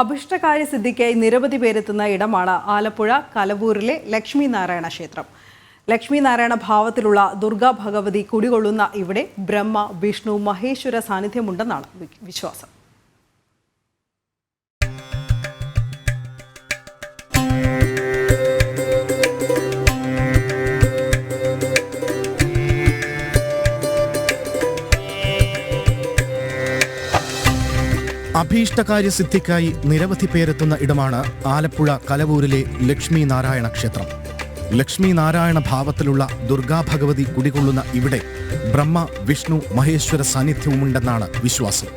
അഭിഷ്ടകാര്യ സിദ്ധിക്കായി നിരവധി പേരെത്തുന്ന ഇടമാണ് ആലപ്പുഴ കലവൂരിലെ ലക്ഷ്മി നാരായണ ക്ഷേത്രം. ലക്ഷ്മി നാരായണ ഭാവത്തിലുള്ള ദുർഗാ ഭഗവതി കുടികൊള്ളുന്ന ഇവിടെ ബ്രഹ്മ വിഷ്ണു മഹേശ്വര സാന്നിധ്യമുണ്ടെന്നാണ് വിശ്വാസം. അഭീഷ്ടകാര്യ സിദ്ധിക്കായി നിരവധി പേരെത്തുന്ന ഇടമാണ് ആലപ്പുഴ കലവൂരിലെ ലക്ഷ്മി നാരായണ ക്ഷേത്രം. ലക്ഷ്മി നാരായണ ഭാവത്തിലുള്ള ദുർഗാഭഗവതി കുടികൊള്ളുന്ന ഇവിടെ ബ്രഹ്മ വിഷ്ണു മഹേശ്വര സാന്നിധ്യവുമുണ്ടെന്നാണ് വിശ്വാസം.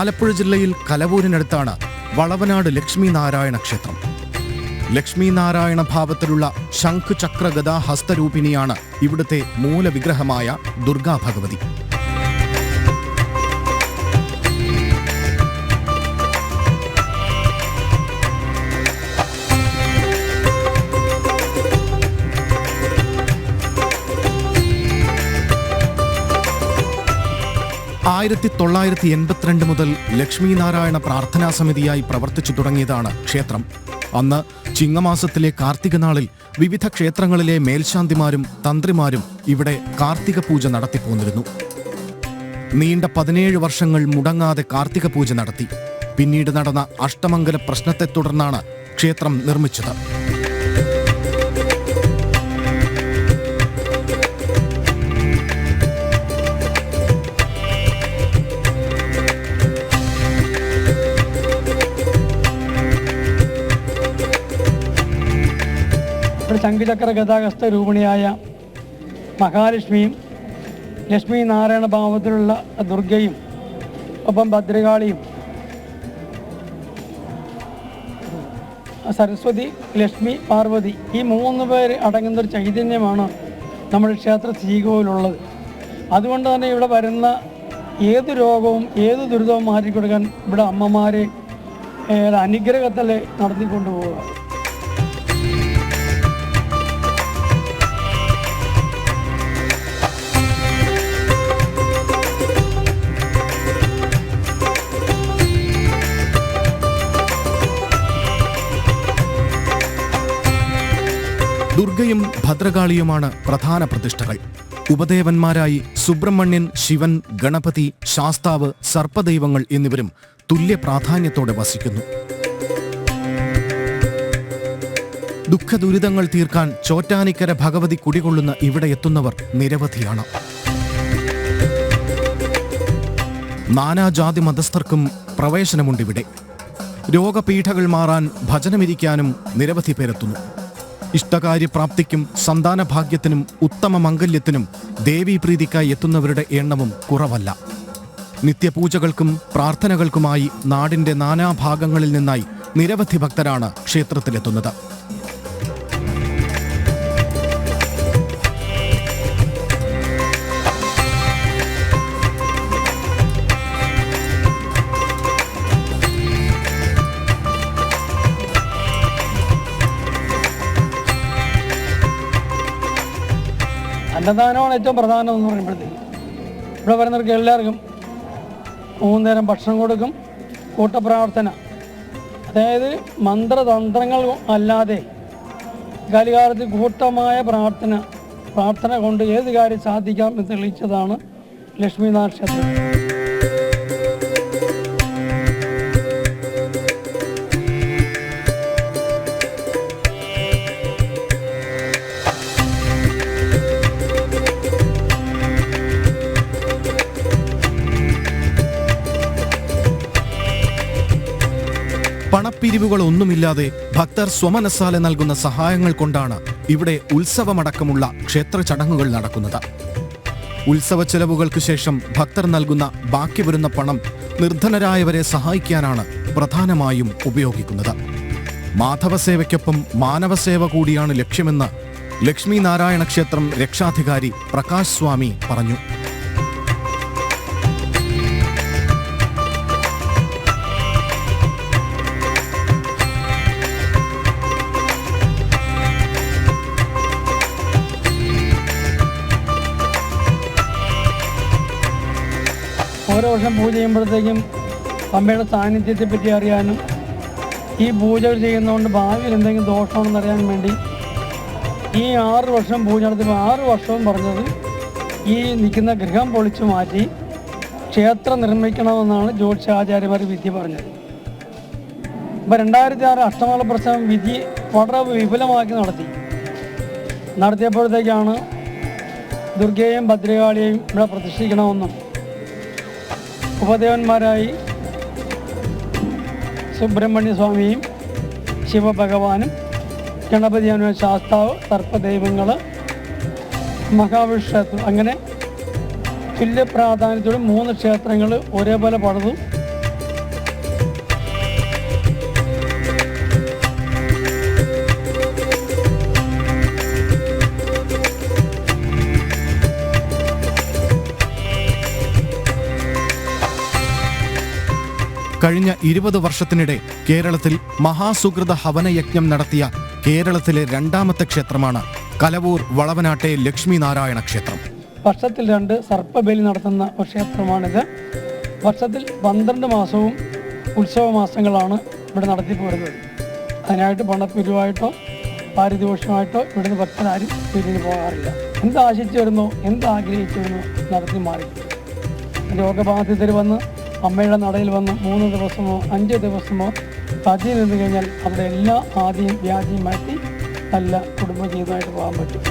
ആലപ്പുഴ ജില്ലയിൽ കലവൂരിനടുത്താണ് വളവനാട് ലക്ഷ്മി നാരായണ ക്ഷേത്രം. ലക്ഷ്മി നാരായണ ഭാവത്തിലുള്ള ശംഖ് ചക്ര ഗദാ ഹസ്തരൂപിണിയാണ് ഇവിടുത്തെ മൂലവിഗ്രഹമായ ദുർഗാ ഭഗവതി ആയിരത്തി തൊള്ളായിരത്തി എൺപത്തിരണ്ട് മുതൽ ലക്ഷ്മി നാരായണ പ്രാർത്ഥനാ സമിതിയായി പ്രവർത്തിച്ചു തുടങ്ങിയതാണ് ക്ഷേത്രം. അന്ന് ചിങ്ങമാസത്തിലെ കാർത്തിക നാളിൽ വിവിധ ക്ഷേത്രങ്ങളിലെ മേൽശാന്തിമാരും തന്ത്രിമാരും ഇവിടെ കാർത്തിക പൂജ നടത്തിപ്പോന്നിരുന്നു. നീണ്ട പതിനേഴ് വർഷങ്ങൾ മുടങ്ങാതെ കാർത്തിക പൂജ നടത്തി. പിന്നീട് നടന്ന അഷ്ടമംഗല പ്രശ്നത്തെ തുടർന്നാണ് ക്ഷേത്രം നിർമ്മിച്ചത്. ശംഖുചക്ര ഗതാഗത രൂപിണിയായ മഹാലക്ഷ്മിയും ലക്ഷ്മി നാരായണ ഭാവത്തിലുള്ള ദുർഗയും ഒപ്പം ഭദ്രകാളിയും സരസ്വതി ലക്ഷ്മി പാർവതി ഈ മൂന്ന് പേര് അടങ്ങുന്ന ഒരു ചൈതന്യമാണ് നമ്മുടെ ക്ഷേത്ര ശ്രീകോവിലുള്ളത്. അതുകൊണ്ട് തന്നെ ഇവിടെ വരുന്ന ഏത് രോഗവും ഏത് ദുരിതവും മാറ്റിക്കൊടുക്കാൻ ഇവിടെ അമ്മമാരെ അനുഗ്രഹത്തിൽ നടത്തിക്കൊണ്ടു പോവുക ദുർഗയും ഭദ്രകാളിയുമാണ് പ്രധാന പ്രതിഷ്ഠകൾ. ഉപദേവന്മാരായി സുബ്രഹ്മണ്യൻ ശിവൻ ഗണപതി ശാസ്താവ് സർപ്പദൈവങ്ങൾ എന്നിവരും തുല്യ പ്രാധാന്യത്തോടെ വസിക്കുന്നു. ദുഃഖദുരിതങ്ങൾ തീർക്കാൻ ചോറ്റാനിക്കര ഭഗവതി കുടികൊള്ളുന്ന ഇവിടെ എത്തുന്നവർ നിരവധിയാണ്. നാനാജാതി മതസ്ഥർക്കും പ്രവേശനമുണ്ടിവിടെ. രോഗപീഠകൾ മാറാൻ ഭജനമിരിക്കാനും നിരവധി പേരെത്തുന്നു. ഇഷ്ടകാര്യപ്രാപ്തിക്കും സന്താനഭാഗ്യത്തിനും ഉത്തമ മംഗല്യത്തിനും ദേവീപ്രീതിക്കായി എത്തുന്നവരുടെ എണ്ണവും കുറവല്ല. നിത്യപൂജകൾക്കും പ്രാർത്ഥനകൾക്കുമായി നാടിന്റെ നാനാഭാഗങ്ങളിൽ നിന്നായി നിരവധി ഭക്തരാണ് ക്ഷേത്രത്തിലെത്തുന്നത്. അന്നദാനമാണ് ഏറ്റവും പ്രധാനം എന്ന് പറയുമ്പോഴത്തേക്ക്. ഇവിടെ വരുന്നവർക്ക് എല്ലാവർക്കും മൂന്ന് നേരം ഭക്ഷണം കൊടുക്കും കൂട്ടപ്രാർത്ഥന. അതായത് മന്ത്രതന്ത്രങ്ങൾ അല്ലാതെ കാലികാലത്ത് കൂട്ടമായ പ്രാർത്ഥന പ്രാർത്ഥന കൊണ്ട് ഏത് കാര്യം സാധിക്കാം എന്ന് തെളിയിച്ചതാണ് ലക്ഷ്മിനാഥ് ക്ഷേത്രം. പണപ്പിരിവുകളൊന്നുമില്ലാതെ ഭക്തർ സ്വമനസ്സാലെ നൽകുന്ന സഹായങ്ങൾ കൊണ്ടാണ് ഇവിടെ ഉത്സവമടക്കമുള്ള ക്ഷേത്ര ചടങ്ങുകൾ നടക്കുന്നത്. ഉത്സവ ചെലവുകൾക്ക് ശേഷം ഭക്തർ നൽകുന്ന ബാക്കി വരുന്ന പണം നിർധനരായവരെ സഹായിക്കാനാണ് പ്രധാനമായും ഉപയോഗിക്കുന്നത്. മാധവസേവയ്ക്കൊപ്പം മാനവസേവ കൂടിയാണ് ലക്ഷ്യമെന്ന് ലക്ഷ്മി നാരായണ ക്ഷേത്രം രക്ഷാധികാരി പ്രകാശ് സ്വാമി പറഞ്ഞു. ഓരോ വർഷം പൂജ ചെയ്യുമ്പോഴത്തേക്കും അമ്മയുടെ സാന്നിധ്യത്തെ പറ്റി അറിയാനും ഈ പൂജ ചെയ്യുന്നതുകൊണ്ട് ഭാവിയിൽ എന്തെങ്കിലും ദോഷമാണെന്ന് അറിയാൻ വേണ്ടി ഈ ആറ് വർഷം പൂജ നടത്തിയപ്പോൾ ആറ് വർഷവും പറഞ്ഞത് ഈ നിൽക്കുന്ന ഗൃഹം പൊളിച്ചു മാറ്റി ക്ഷേത്രം നിർമ്മിക്കണമെന്നാണ് ജ്യോതിഷാചാര്യമാർ വിധി പറഞ്ഞത്. ഇപ്പം രണ്ടായിരത്തി ആറ് അഷ്ടമാല പ്രശ്നം വിധി വളരെ വിപുലമാക്കി നടത്തി. നടത്തിയപ്പോഴത്തേക്കാണ് ദുർഗയെയും ഭദ്രകാളിയെയും ഇവിടെ പ്രതിഷ്ഠിക്കണമെന്നും ഉപദേവന്മാരായി സുബ്രഹ്മണ്യ സ്വാമിയും ശിവഭഗവാനും ഗണപതി അനു ശാസ്താവ് സർപ്പദൈവങ്ങൾ മഹാവിഷ്ണു അങ്ങനെ തുല്യ പ്രാധാന്യത്തോടെ മൂന്ന് ക്ഷേത്രങ്ങൾ ഒരേപോലെ പണിതു. കഴിഞ്ഞ ഇരുപത് വർഷത്തിനിടെ കേരളത്തിൽ മഹാസുഹൃത ഹവനയജ്ഞം നടത്തിയ കേരളത്തിലെ രണ്ടാമത്തെ ക്ഷേത്രമാണ് കലവൂർ വളവനാട്ടെ ലക്ഷ്മി നാരായണ ക്ഷേത്രം. വർഷത്തിൽ രണ്ട് സർപ്പബലി നടത്തുന്ന ക്ഷേത്രമാണിത്. വർഷത്തിൽ പന്ത്രണ്ട് മാസവും ഉത്സവ മാസങ്ങളാണ് ഇവിടെ നടത്തി പോരുന്നത്. അതിനായിട്ട് പണപ്പിരിവായിട്ടോ പാരിതോഷമായിട്ടോ ഇവിടുന്ന് ഭക്തരാരും പിരിഞ്ഞു പോകാറില്ല. എന്ത് ആശിച്ചു വരുന്നോ എന്ത് ആഗ്രഹിച്ചു വരുന്നോ നടത്തി മാറി. രോഗബാധിതർ വന്ന് അമ്മയുടെ നടയിൽ വന്ന് മൂന്ന് ദിവസമോ അഞ്ച് ദിവസമോ സജി നിന്ന് കഴിഞ്ഞാൽ അവിടെ എല്ലാ ആദ്യം വ്യാജിയും മാറ്റി നല്ല കുടുംബജീവിതമായിട്ട് പോകാൻ പറ്റും.